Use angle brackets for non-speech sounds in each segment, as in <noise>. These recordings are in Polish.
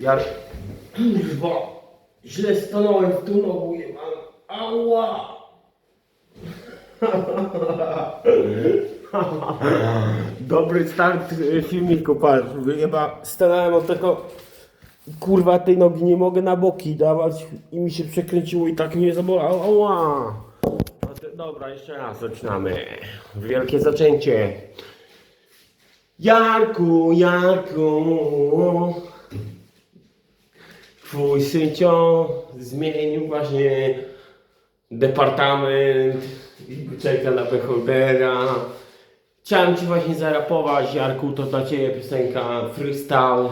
Ja... Kurwa! Źle stanąłem w tunelu, jebany. Ała! Dobry start y, filmiku, patrz. Chyba stanąłem od tego... Kurwa, tej nogi nie mogę na boki dawać i mi się przekręciło i tak mnie zabolało. Ała! Dobra, jeszcze raz zaczynamy. Wielkie zaczęcie. Jarku, Jarku. Twój syncio zmienił właśnie departament i czeka na beholdera. Chciałem Ci właśnie zarapować, Jarku, to dla Ciebie piosenka freestyle.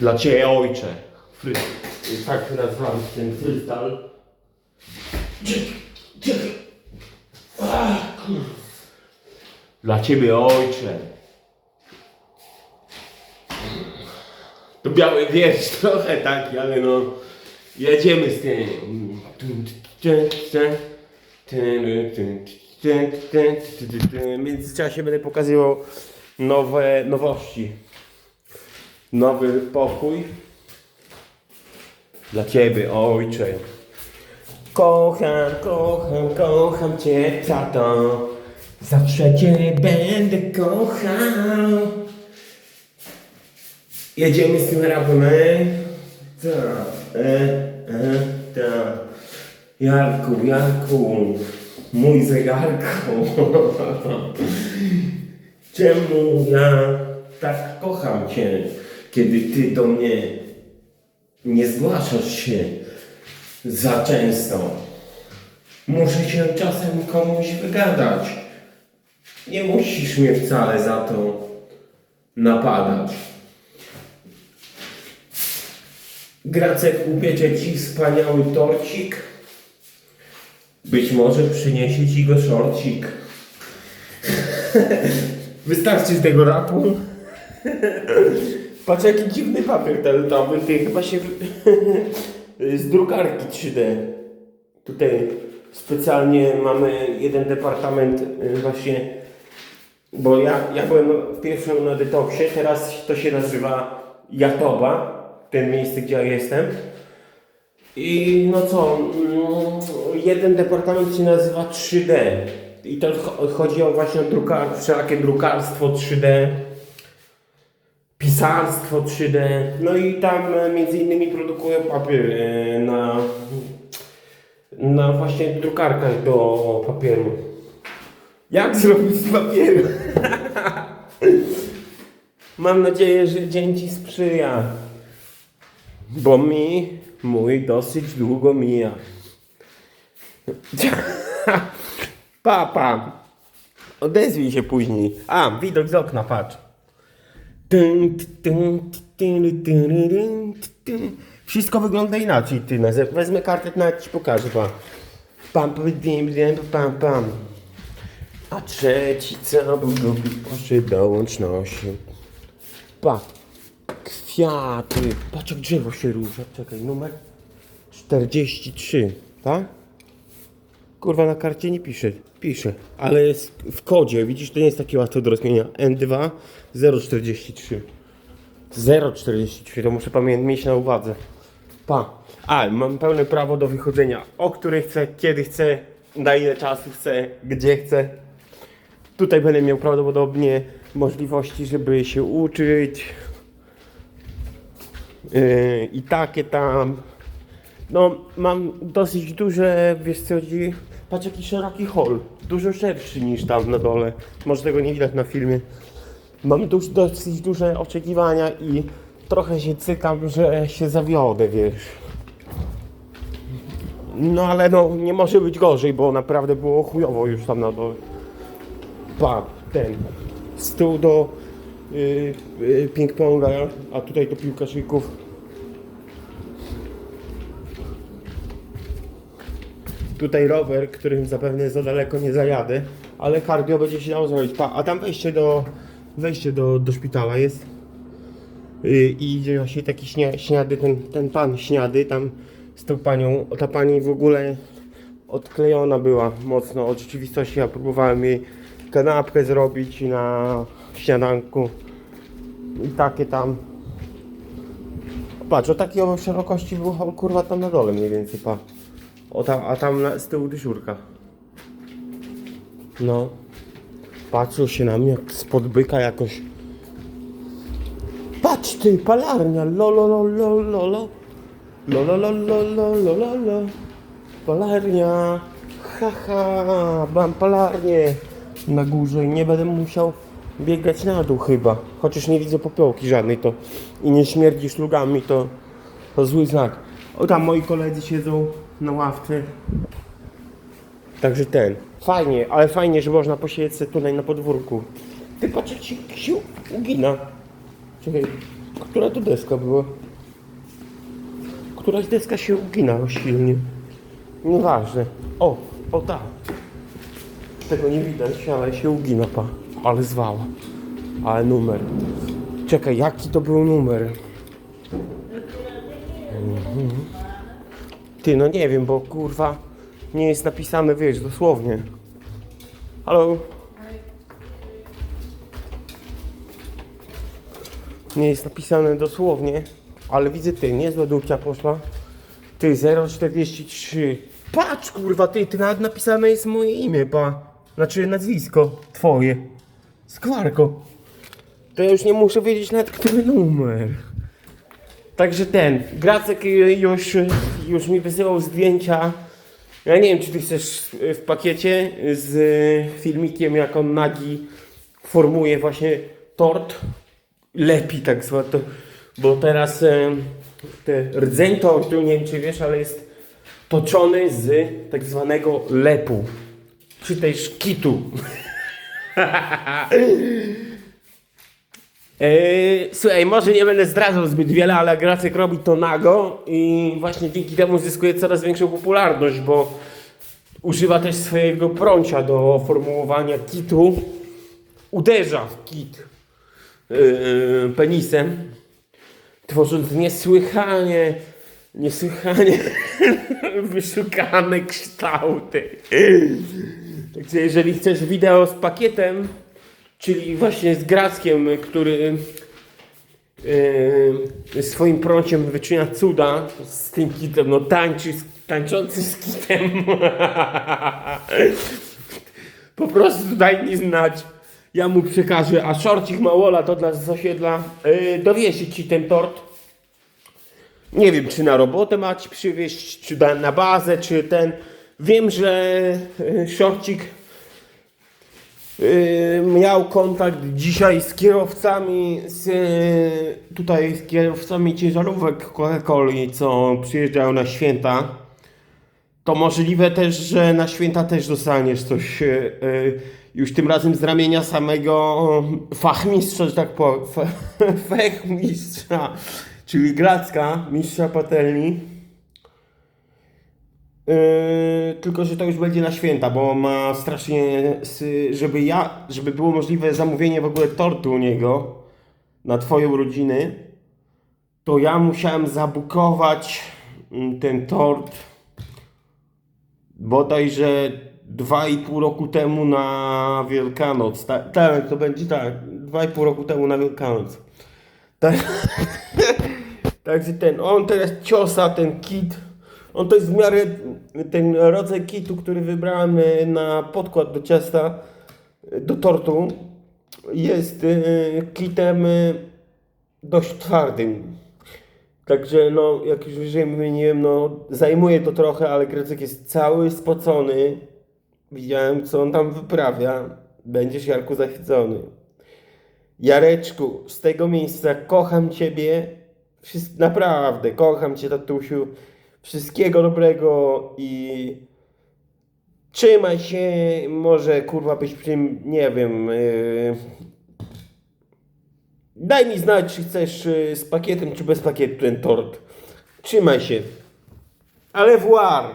Dla Ciebie ojcze. Fry, tak nazwałem ten freestyle. Dla Ciebie ojcze. To biały wiersz <laughs> trochę taki, ale no jedziemy z tym. W międzyczasie będę pokazywał nowe nowości. Nowy pokój. Dla Ciebie, ojcze. Kocham, kocham, kocham Cię, tato. Zawsze Cię będę kochał. Jedziemy z tym rapem, e? Tak, e, e, tak. Jarku, Jarku, mój zegarku. <laughs> Czemu ja tak kocham Cię, kiedy Ty do mnie nie zgłaszasz się za często? Muszę się czasem komuś wygadać. Nie musisz mnie wcale za to napadać. Gracek upiecze Ci wspaniały torcik. Być może przyniesie Ci go szorcik. <laughs> Wystarczy z tego rapu. <laughs> Patrz jaki dziwny papier toaletowy. Ty chyba się... <laughs> z drukarki 3D. Tutaj specjalnie mamy jeden departament y, właśnie... Bo ja, ja byłem w pierwszym na detoksie, teraz to się nazywa Jatoba, ten miejsce gdzie ja jestem. I no co, mm, jeden departament się nazywa 3D. I to cho- chodzi o właśnie drukar, wszelakie drukarstwo 3D, pisarstwo 3D. No i tam e, między innymi produkują papier e, na, na właśnie drukarkach do papieru. Jak zrobić z papieru? <laughs> Mam nadzieję, że dzień Ci sprzyja. Bo mi mój dosyć długo mija. <laughs> Papa, odezwij się później. A, widok z okna, patrz. Wszystko wygląda inaczej, ty. Wezmę kartę, nawet ci pokażę, pa. Pam, pam, pam, pam. A trzeci co był lubi poszedł do łączności. Pa. Kwiaty. Patrz jak drzewo się rusza. Czekaj, numer 43, tak? Kurwa na karcie nie pisze. Pisze, ale jest w kodzie. Widzisz, to nie jest takie łatwe do rozmienia. N2 043. 043, to muszę pamiętać, mieć na uwadze. Pa. A, mam pełne prawo do wychodzenia. O której chcę, kiedy chcę, na ile czasu chcę, gdzie chcę. Tutaj będę miał prawdopodobnie możliwości, żeby się uczyć. Yy, I takie tam. No, mam dosyć duże, wiesz co chodzi. Patrz jaki szeroki hol. Dużo szerszy niż tam na dole. Może tego nie widać na filmie. Mam duż, dosyć duże oczekiwania i trochę się cykam, że się zawiodę, wiesz. No ale no, nie może być gorzej, bo naprawdę było chujowo już tam na dole. Pa, ten. Stół do ping-ponga, a tutaj do piłkarzyków. Tutaj rower, którym zapewne za daleko nie zajadę, ale cardio będzie się dało zrobić. Pa, a tam wejście do, wejście do, do szpitala jest. Y, I idzie właśnie taki śnia, śniady, ten, ten pan śniady tam z tą panią. Ta pani w ogóle odklejona była mocno od rzeczywistości. Ja próbowałem jej kanapkę zrobić na śniadanku. I takie tam. Patrz, o takiej owo szerokości było o, kurwa tam na dole mniej więcej, pa. O tam, a tam na, z tyłu dysiurka. No. Patrzył się na mnie jak spod byka jakoś. Patrz ty, palarnia, lo lo lo lo lo lo. Lo lo lo lo lo lo lo lo. Palarnia. Haha, mam palarnię na górze i nie będę musiał biegać na dół chyba. Chociaż nie widzę popiołki żadnej to i nie śmierdzi szlugami to, to zły znak. O tam moi koledzy siedzą na ławce. Także ten. Fajnie, ale fajnie, że można posiedzieć sobie tutaj na podwórku. Ty patrz jak się, się ugina. Czekaj, która to deska była? Któraś deska się ugina silnie. Nieważne. O, o ta. Tego nie widać, ale się ugina, pa. Ale zwała. Ale numer. Czekaj, jaki to był numer? Mhm. Ty, no nie wiem, bo kurwa nie jest napisane, wiesz, dosłownie. Halo? Nie jest napisane dosłownie, ale widzę ty, niezła dupcia poszła. Ty, 043. Patrz kurwa, ty, ty nawet napisane jest moje imię, pa. Znaczy nazwisko twoje. Skwarko. To ja już nie muszę wiedzieć nawet który numer. Także ten, Gracek już, już mi wysyłał zdjęcia. Ja nie wiem, czy ty chcesz w pakiecie z filmikiem, jak on nagi formuje właśnie tort. Lepi tak zwane, bo teraz e, te rdzeń tortu, nie wiem czy wiesz, ale jest toczony z tak zwanego lepu, czy też kitu. <laughs> Eee, słuchaj, może nie będę zdradzał zbyt wiele, ale Gracek robi to nago i właśnie dzięki temu zyskuje coraz większą popularność, bo używa też swojego prącia do formułowania kitu. Uderza w kit yy, penisem, tworząc niesłychanie, niesłychanie <laughs> wyszukane kształty. Także jeżeli chcesz wideo z pakietem, czyli właśnie z Grackiem, który yy, swoim prąciem wyczynia cuda z tym kitem, no tańczy, tańczący z kitem. <laughs> po prostu daj mi znać. Ja mu przekażę, a szorcik Małola to dla z osiedla yy, ci ten tort. Nie wiem, czy na robotę ma ci przywieźć, czy na bazę, czy ten. Wiem, że yy, szorcik Yy, miał kontakt dzisiaj z kierowcami, z, yy, tutaj z kierowcami ciężarówek Coca-Coli, co przyjeżdżają na święta. To możliwe też, że na święta też dostaniesz coś już tym razem z ramienia samego fachmistrza, że tak powiem, fa, <laughs> fachmistrza, czyli Gracka, mistrza patelni. Yy, tylko, że to już będzie na święta, bo ma strasznie, żeby ja, żeby było możliwe zamówienie w ogóle tortu u niego na twoje urodziny, to ja musiałem zabukować mm, ten tort bodajże dwa i pół roku temu na Wielkanoc. Ta- Tak, to będzie tak, dwa i pół roku temu na Wielkanoc. Tak. <laughs> Także ten, on teraz ciosa ten kit. On to jest w miarę ten rodzaj kitu, który wybrałem e, na podkład do ciasta, e, do tortu. Jest e, kitem dość twardym. Także no, jak już wyżej wymieniłem, no zajmuje to trochę, ale Grecek jest cały spocony. Widziałem, co on tam wyprawia. Będziesz, Jarku, zachwycony. Jareczku, z tego miejsca kocham Ciebie. Wszyst- naprawdę, kocham Cię, tatusiu. Wszystkiego dobrego i trzymaj się. Może kurwa byś przy tym, nie wiem. Yy... Daj mi znać, czy chcesz yy, z pakietem, czy bez pakietu ten tort. Trzymaj się. Ale war.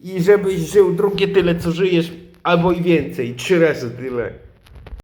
I żebyś żył drugie tyle, co żyjesz, albo i więcej. Trzy razy tyle.